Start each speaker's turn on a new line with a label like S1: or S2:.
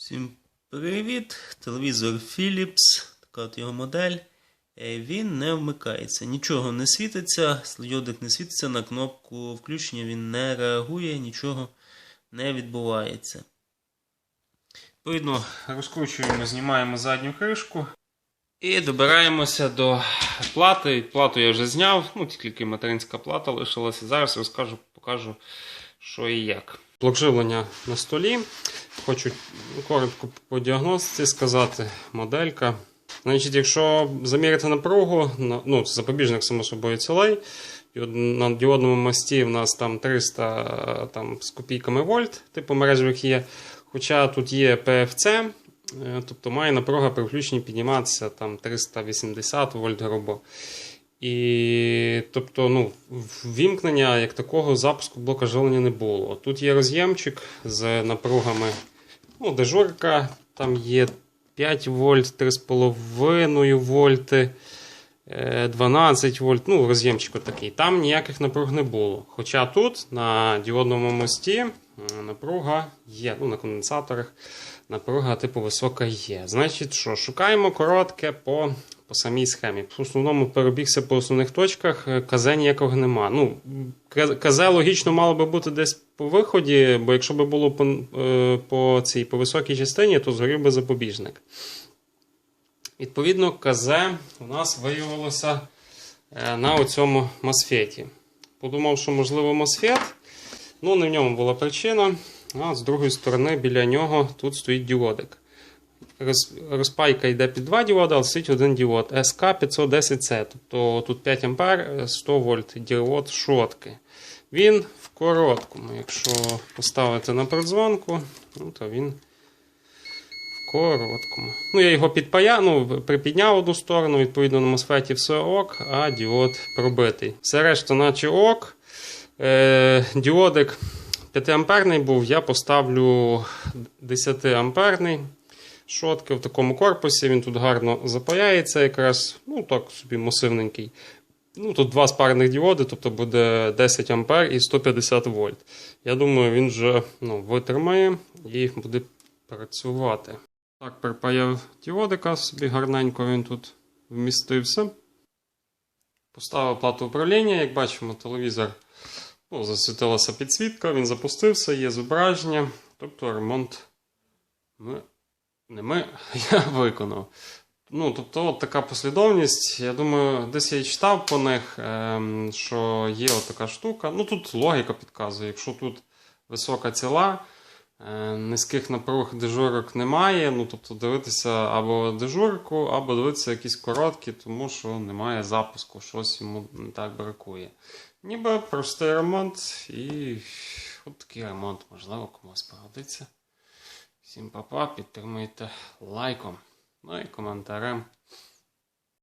S1: Всім привіт! Телевізор Philips, така от його модель. Е, Він не вмикається, нічого не світиться, сльодик не світиться, на кнопку включення він не реагує, нічого не відбувається. Відповідно, розкручуємо, знімаємо задню кришку. І добираємося до плати. Плату я вже зняв, ну тільки материнська плата лишилася. Зараз розкажу, покажу, що і як. Блок живлення на столі. Хочу коротко по діагностиці сказати. Моделька. Значить, якщо заміряти напругу, ну, це запобіжник, само собою, от На діодному мості в нас там 300 там, з копійками вольт, типу мережевих є. Хоча тут є PFC, е, тобто має напруга при включенні підніматися там 380 вольт грубо. І тобто, ну, ввімкнення як такого запуску блока живлення не було. Тут є роз'ємчик з напругами. Ну, дежурка, там є 5 вольт, 3,5 вольти, е, 12 вольт, ну, роз'ємчик такий. Там ніяких напруг не було. Хоча тут на діодному мості напруга є, ну, на конденсаторах напруга типу висока є. Значить, що, шукаємо коротке по, по самій схемі. В основному перебігся по основних точках, е, КЗ ніякого нема. Ну, КЗ логічно мало би бути десь по виході, бо якщо би було по, е, по, цій, по високій частині, то згорів би запобіжник. Відповідно, КЗ у нас виявилося е, на оцьому мосфеті. Подумав, що можливо мосфет. Ну, не в ньому була причина. А з другої сторони, біля нього тут стоїть діодик. Роз, розпайка йде під два діоди, але стоїть один діод СК510C. Тобто тут 5 А 100 вольт діод шотки. Він в короткому. Якщо поставити на продзвонку, ну, то він в короткому. Ну, я його підпая, ну, припідняв одну сторону, відповідно на мосфеті все ок, а діод пробитий. Все решта, наче ок. Е, діодик 5 амперний був, я поставлю 10 амперний. Шотки в такому корпусі, він тут гарно запаяється, якраз, ну так собі масивненький. Ну, тут два спарних діоди, тобто буде 10 ампер і 150 вольт. Я думаю, він вже ну, витримає і буде працювати. Так, припаяв діодика собі гарненько він тут вмістився. Поставив плату управління, як бачимо, телевізор ну, засвітилася підсвітка, він запустився, є зображення. Тобто ремонт ми, не ми, я виконав. Ну, тобто, от така послідовність. Я думаю, десь я читав по них, ем, що є от така штука. Ну, тут логіка підказує. Якщо тут висока ціла, низьких напруг дежурок немає. Ну, тобто, дивитися або дежурку, або дивитися якісь короткі, тому що немає запуску, щось йому не так бракує. Ніби простий ремонт, і от такий ремонт, можливо, комусь пригодиться. Всім па-па, підтримуйте лайком, ну і коментарем.